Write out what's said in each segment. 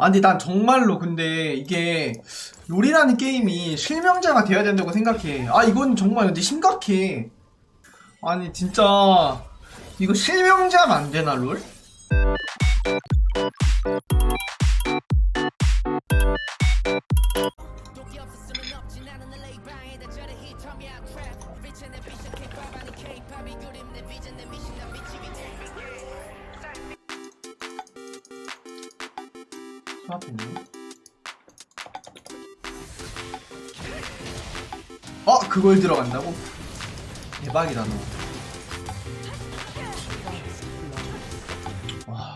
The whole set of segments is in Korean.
아 근데 난 정말로 근데 이게 롤이라는 게임이 실명자가 돼야 된다고 생각해. 아 이건 정말 근데 심각해. 아니 진짜 이거 실명자면 안 되나 롤? 수납했네. 어 그걸 들어간다고? 대박이다 너. 와.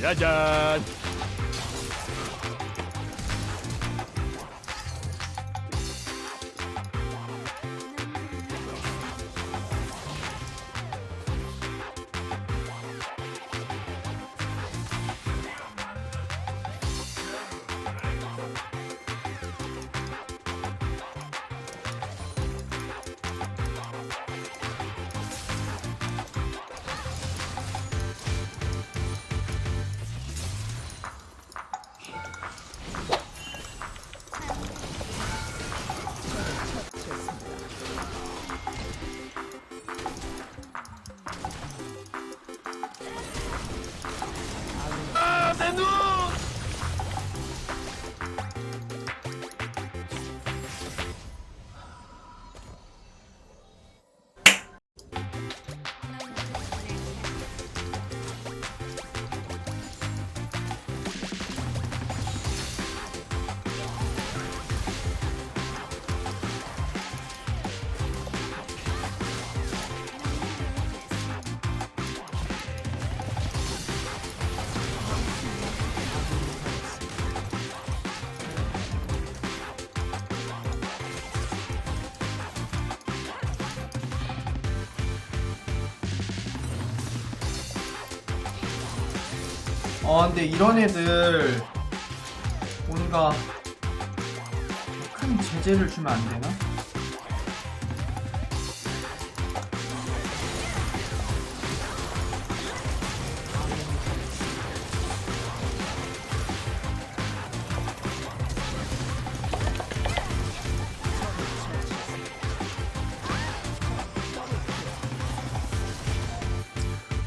짜잔. 어 근데 이런 애들 뭔가 큰 제재를 주면 안 되나?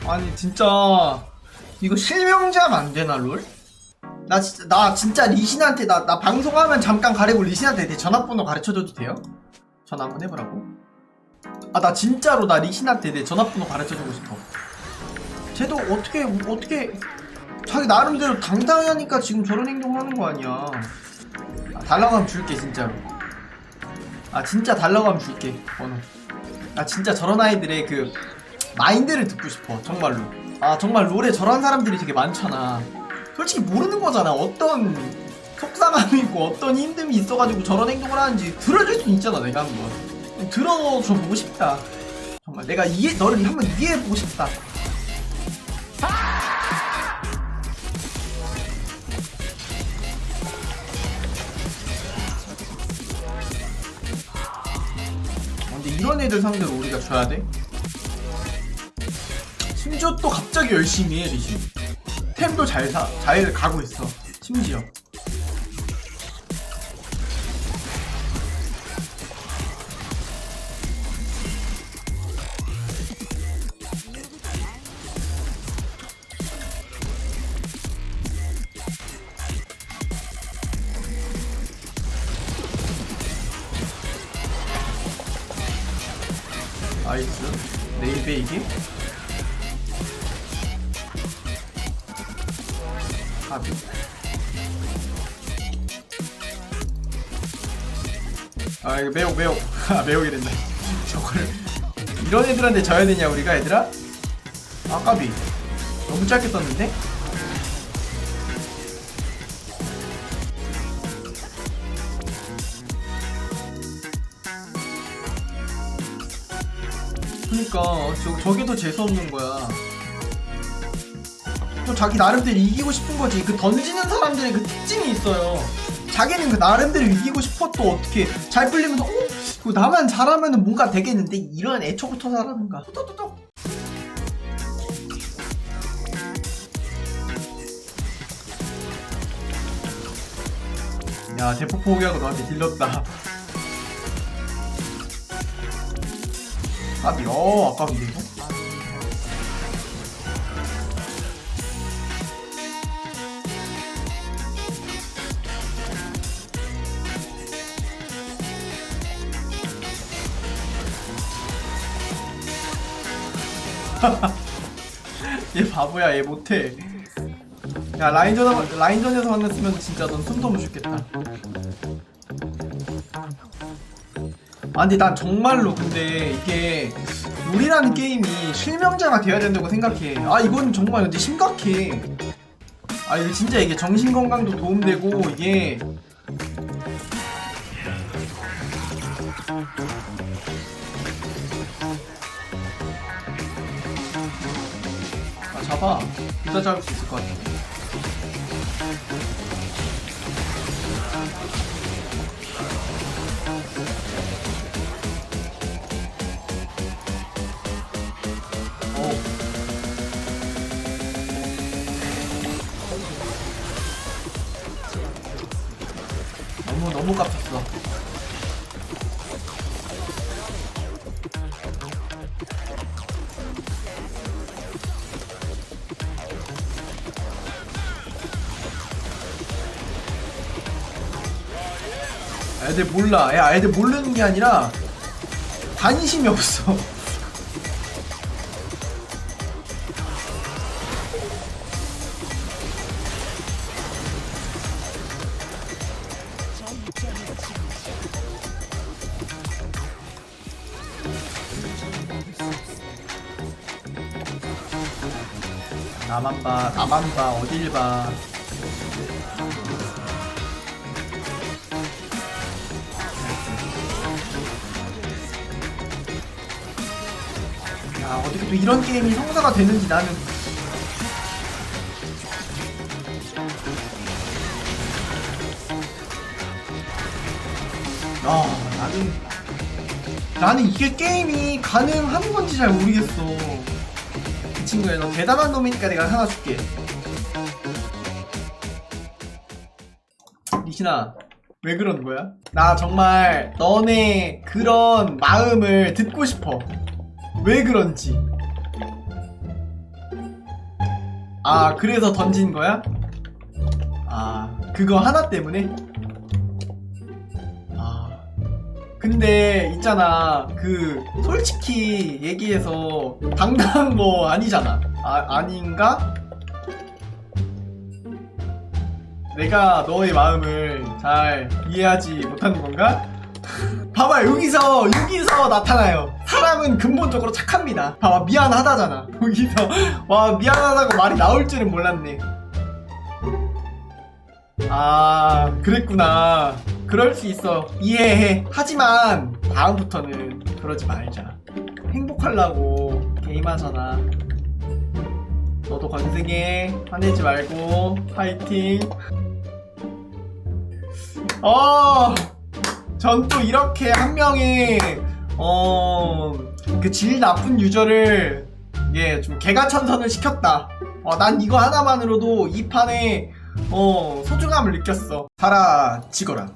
아니 진짜 이거 실명자면 안 되나 롤? 나 진짜 나 진짜 리신한테 나, 나 방송하면 잠깐 가리고 리신한테 내 전화번호 가르쳐줘도 돼요? 전화 한번 해보라고? 아 나 진짜로 나 리신한테 내 전화번호 가르쳐주고 싶어. 쟤도 어떻게 어떻게 자기 나름대로 당당히 하니까 지금 저런 행동을 하는 거 아니야. 아, 달라고 하면 줄게 진짜로. 아 진짜 달라고 하면 줄게 번호. 아 진짜 저런 아이들의 그 마인드를 듣고 싶어 정말로 아 정말 롤에 저런 사람들이 되게 많잖아. 솔직히 모르는 거잖아. 어떤 속상함이 있고 어떤 힘듦이 있어가지고 저런 행동을 하는지 들어줄 수 있잖아 내가 한번. 들어줘 보고 싶다. 정말 내가 이해 너를 한번 이해해 보고 싶다. 어, 근데 이런 애들 상대로 우리가 줘야 돼? 심지어 또 갑자기 열심히 해 리신 템도 잘 사, 잘 가고 있어. 심지어. 나이스 네이베 이게 가비 아 이거 매혹 매혹. 아 매혹이 된다. 저걸 이런 애들한테 져야 되냐 우리가 얘들아? 아 까비. 너무 짧게 썼는데? 그니까 저, 저게 더 재수없는 거야 또 자기 나름대로 이기고 싶은 거지. 그 던지는 사람들의 그 특징이 있어요. 자기는 그 나름대로 이기고 싶어 또 어떻게 잘 풀리면서 어? 그 나만 잘하면은 뭔가 되겠는데? 이런 애초부터 잘하는가? 또또또 야 대포 포기하고 너한테 딜렀다. 아비 어 아까운데 이거? 얘 바보야 얘 못해. 야 라인전 라인전에서 만났으면 진짜 넌 숨도 못 쉬겠다. 아 근데 난 정말로 근데 이게 롤이라는 게임이 실명자가 돼야 된다고 생각해. 아 이건 정말 근데 심각해. 아 이게 진짜 이게 정신건강도 도움되고 이게 잡아 이따 잡을 수 있을 것 같아. 어. 너무 너무 깝쳤어 애들 몰라. 야, 애들 모르는 게 아니라 관심이 없어. 나만 봐, 나만 봐, 어딜 봐. 야, 어떻게 또 이런 게임이 성사가 되는지 나는. 아, 나는. 나는 이게 게임이 가능한 건지 잘 모르겠어. 이 친구야, 너 대단한 놈이니까 내가 하나 줄게. 리신아, 왜 그러는 거야? 나 정말 너네 그런 마음을 듣고 싶어. 왜 그런지. 아, 그래서 던진 거야? 아, 그거 하나 때문에? 아. 근데 있잖아. 그 솔직히 얘기해서 당당한 거 아니잖아. 아, 아닌가? 내가 너의 마음을 잘 이해하지 못하는 건가? 봐봐 여기서 여기서 나타나요 사람은 근본적으로 착합니다. 봐봐 미안하다잖아. 여기서. 와 미안하다고 말이 나올 줄은 몰랐네. 아 그랬구나. 그럴 수 있어. 이해해. 하지만 다음부터는 그러지 말자. 행복하려고 게임하잖아. 너도 건승해. 화내지 말고. 파이팅. 어, 전또 이렇게 한 명의 어, 그 질 나쁜 유저를 예, 좀 개가 천선을 시켰다. 어, 난 이거 하나만으로도 이 판에 어, 소중함을 느꼈어. 사라지거라.